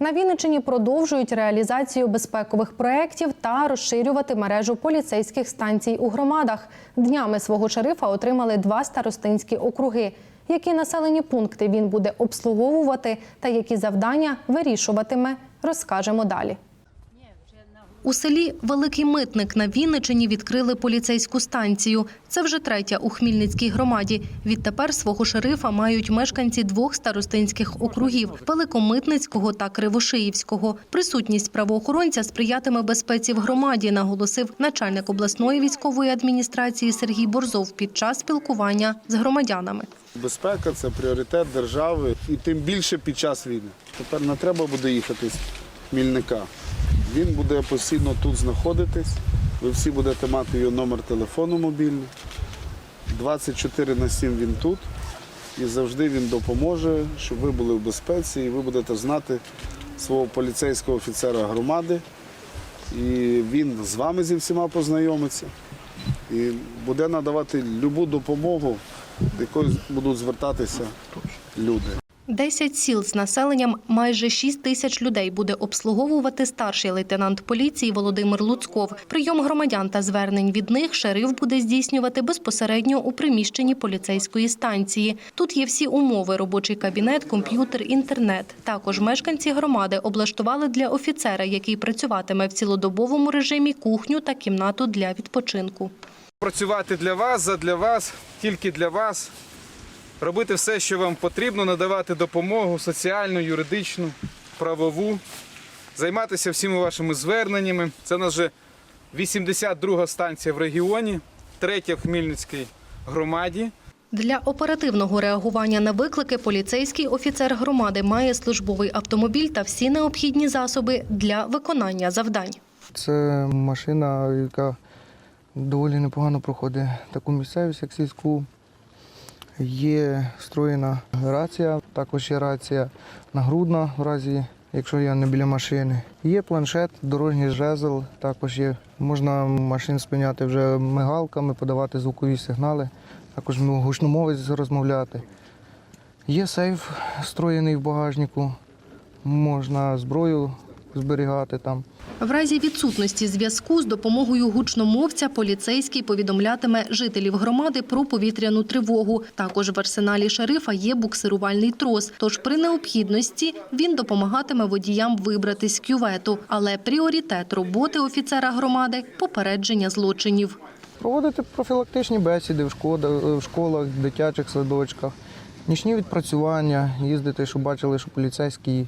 На Вінниччині продовжують реалізацію безпекових проєктів та розширювати мережу поліцейських станцій у громадах. Днями свого шерифа отримали два старостинські округи. Які населені пункти він буде обслуговувати та які завдання вирішуватиме, розкажемо далі. У селі Великий Митник на Вінничині відкрили поліцейську станцію. Це вже третя у Хмільницькій громаді. Відтепер свого шерифа мають мешканці двох старостинських округів Великомитницького та Кривошиївського. Присутність правоохоронця сприятиме безпеці в громаді, наголосив начальник обласної військової адміністрації Сергій Борзов під час спілкування з громадянами. Безпека це пріоритет держави і тим більше під час війни. Тепер не треба буде їхати з Хмільника. Він буде постійно тут знаходитись. Ви всі будете мати його номер телефону мобільний. 24 на 7 він тут. І завжди він допоможе, щоб ви були в безпеці, і ви будете знати свого поліцейського офіцера громади. І він з вами зі всіма познайомиться і буде надавати любу допомогу, до якої будуть звертатися люди. Десять сіл з населенням майже 6 тисяч людей буде обслуговувати старший лейтенант поліції Володимир Луцков. Прийом громадян та звернень від них шериф буде здійснювати безпосередньо у приміщенні поліцейської станції. Тут є всі умови: робочий кабінет, комп'ютер, інтернет. Також мешканці громади облаштували для офіцера, який працюватиме в цілодобовому режимі, кухню та кімнату для відпочинку. працювати для вас, задля вас, тільки для вас, робити все, що вам потрібно, надавати допомогу соціальну, юридичну, правову, займатися всіма вашими зверненнями. Це нас вже 82 станція в регіоні, третя в Хмельницькій громаді. Для оперативного реагування на виклики поліцейський офіцер громади має службовий автомобіль та всі необхідні засоби для виконання завдань. Це машина, яка доволі непогано проходить таку місцевість, як сільську. Є встроєна рація, також є рація нагрудна, в разі, якщо я не біля машини. Є планшет, дорожній жезл, також є. Можна машин спиняти вже мигалками, подавати звукові сигнали, також гучномовець розмовляти. Є сейф встроєний в багажнику, можна зброю зберігати там. В разі відсутності зв'язку з допомогою гучномовця поліцейський повідомлятиме жителів громади про повітряну тривогу. Також в арсеналі шерифа є буксирувальний трос. Тож при необхідності він допомагатиме водіям вибрати з кювету. Але пріоритет роботи офіцера громади попередження злочинів. Проводити профілактичні бесіди в школах, в школах, дитячих садочках, нічні відпрацювання, їздити, щоб бачили, що поліцейські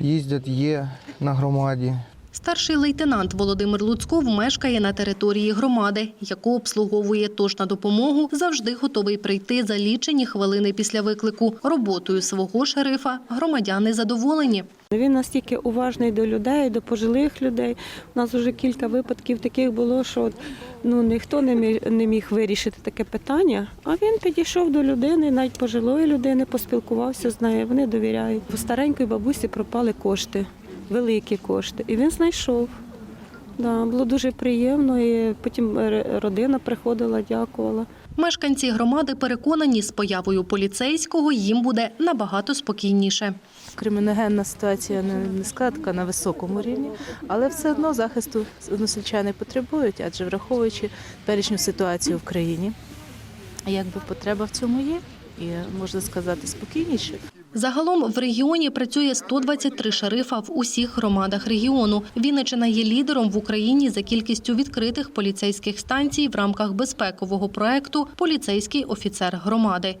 їздять, є на громаді. Старший лейтенант Володимир Луцков мешкає на території громади, яку обслуговує. Тож на допомогу завжди готовий прийти за лічені хвилини після виклику. Роботою свого шерифа громадяни задоволені. Він настільки уважний до людей, до пожилих людей. У нас вже кілька випадків таких було, що ну, ніхто не міг, не міг вирішити таке питання. А він підійшов до людини, навіть пожилої людини, поспілкувався з нею. Вони довіряють. У старенької бабусі пропали кошти, великі кошти. І він знайшов. Да, було дуже приємно. І потім родина приходила, дякувала. Мешканці громади переконані, з появою поліцейського їм буде набагато спокійніше. Криміногенна ситуація не, складка на високому рівні, але все одно захисту односельчани потребують, адже враховуючи перечню ситуацію в країні, якби потреба в цьому є, і можна сказати спокійніше. Загалом в регіоні працює 123 шерифа в усіх громадах регіону. Вінничина є лідером в Україні за кількістю відкритих поліцейських станцій в рамках безпекового проекту Поліцейський офіцер громади.